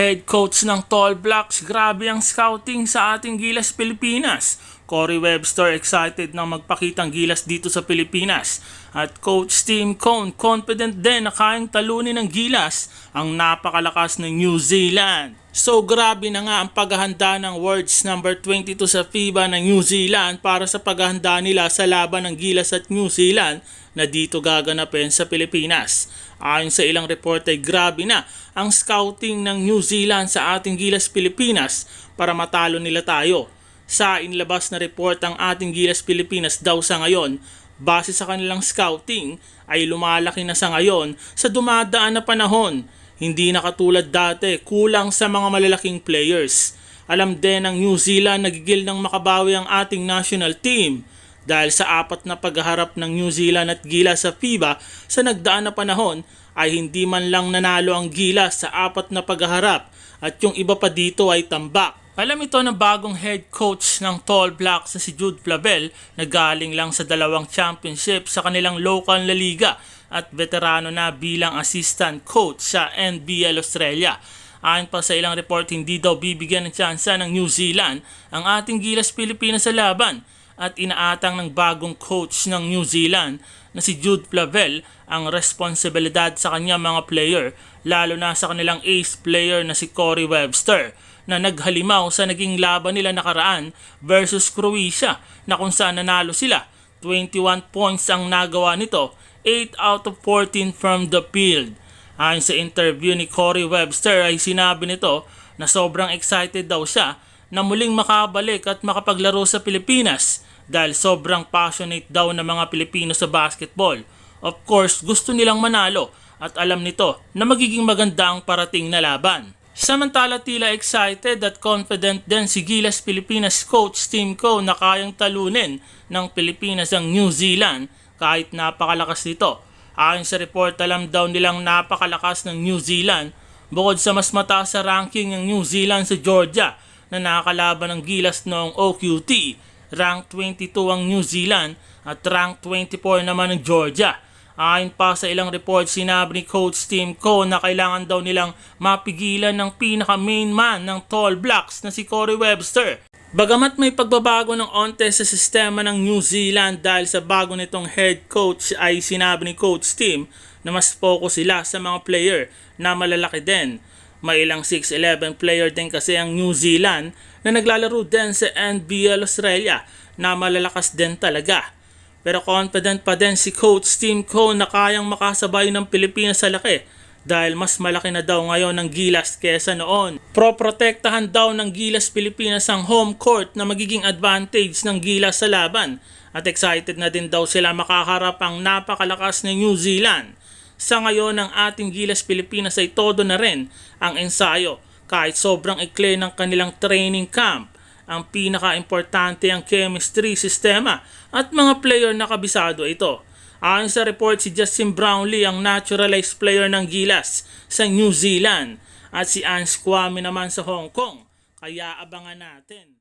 Head coach ng Tall Blacks, grabe ang scouting sa ating Gilas Pilipinas. Corey Webster excited na magpakitang gilas dito sa Pilipinas. At Coach Tim Cone confident din na kayang talunin ng gilas ang napakalakas ng New Zealand. So grabe na nga ang paghahanda ng Worlds number 22 sa FIBA ng New Zealand para sa paghahanda nila sa laban ng Gilas at New Zealand na dito gaganapin sa Pilipinas. Ayon sa ilang report ay grabe na ang scouting ng New Zealand sa ating Gilas Pilipinas para matalo nila tayo. Sa inlabas na report ang ating Gilas Pilipinas daw sa ngayon, base sa kanilang scouting, ay lumalaki na sa ngayon sa dumadaan na panahon. Hindi na katulad dati, kulang sa mga malalaking players. Alam din ng New Zealand nagigil ng makabawi ang ating national team dahil sa apat na pagharap ng New Zealand at Gilas sa FIBA sa nagdaan na panahon ay hindi man lang nanalo ang Gilas sa apat na pagharap at yung iba pa dito ay tambak. Alam ito ng bagong head coach ng Tall Blacks na si Jude Flavel na galing lang sa dalawang championship sa kanilang local na liga at veterano na bilang assistant coach sa NBL Australia. Ayon pa sa ilang report, hindi daw bibigyan ng tsansa ng New Zealand ang ating Gilas Pilipinas sa laban at inaatang ng bagong coach ng New Zealand na si Jude Flavel ang responsibilidad sa kanyang mga player lalo na sa kanilang ace player na si Corey Webster na naghalimaw sa naging laban nila nakaraan versus Croatia na kung saan nanalo sila. 21 points ang nagawa nito, 8 out of 14 from the field. Ayon sa interview ni Corey Webster ay sinabi nito na sobrang excited daw siya na muling makabalik at makapaglaro sa Pilipinas dahil sobrang passionate daw ng mga Pilipino sa basketball. Of course, gusto nilang manalo at alam nito na magiging maganda ang parating na laban. Samantala tila excited at confident din si Gilas Pilipinas coach Tim Coe na kayang talunin ng Pilipinas ang New Zealand kahit napakalakas nito. Ayon sa report alam daw nilang napakalakas ng New Zealand bukod sa mas mataas sa ranking ng New Zealand sa Georgia na nakakalaban ng Gilas noong OQT. Rank 22 ang New Zealand at rank 24 naman ng Georgia. Ayon pa sa ilang report, sinabi ni Coach Tim Coe na kailangan daw nilang mapigilan ng pinaka-main man ng Tall Blacks na si Corey Webster. Bagamat may pagbabago ng onte sa sistema ng New Zealand dahil sa bago nitong head coach ay sinabi ni Coach Tim na mas focus sila sa mga player na malalaki din. May ilang 6'11 player din kasi ang New Zealand na naglalaro din sa NBL Australia na malalakas din talaga. Pero confident pa din si Coach Tim Coe na kayang makasabay ng Pilipinas sa laki dahil mas malaki na daw ngayon ng Gilas kesa noon. Pro-protektahan daw ng Gilas Pilipinas ang home court na magiging advantage ng Gilas sa laban at excited na din daw sila makaharap ang napakalakas ng New Zealand. Sa ngayon ang ating Gilas Pilipinas ay todo na rin ang ensayo kahit sobrang ikli ng kanilang training camp ang pinaka-importante ang chemistry sistema at mga player na kabisado ito. Ayon sa report si Justin Brownlee ang naturalized player ng Gilas sa New Zealand at si Ange Kwame naman sa Hong Kong. Kaya abangan natin.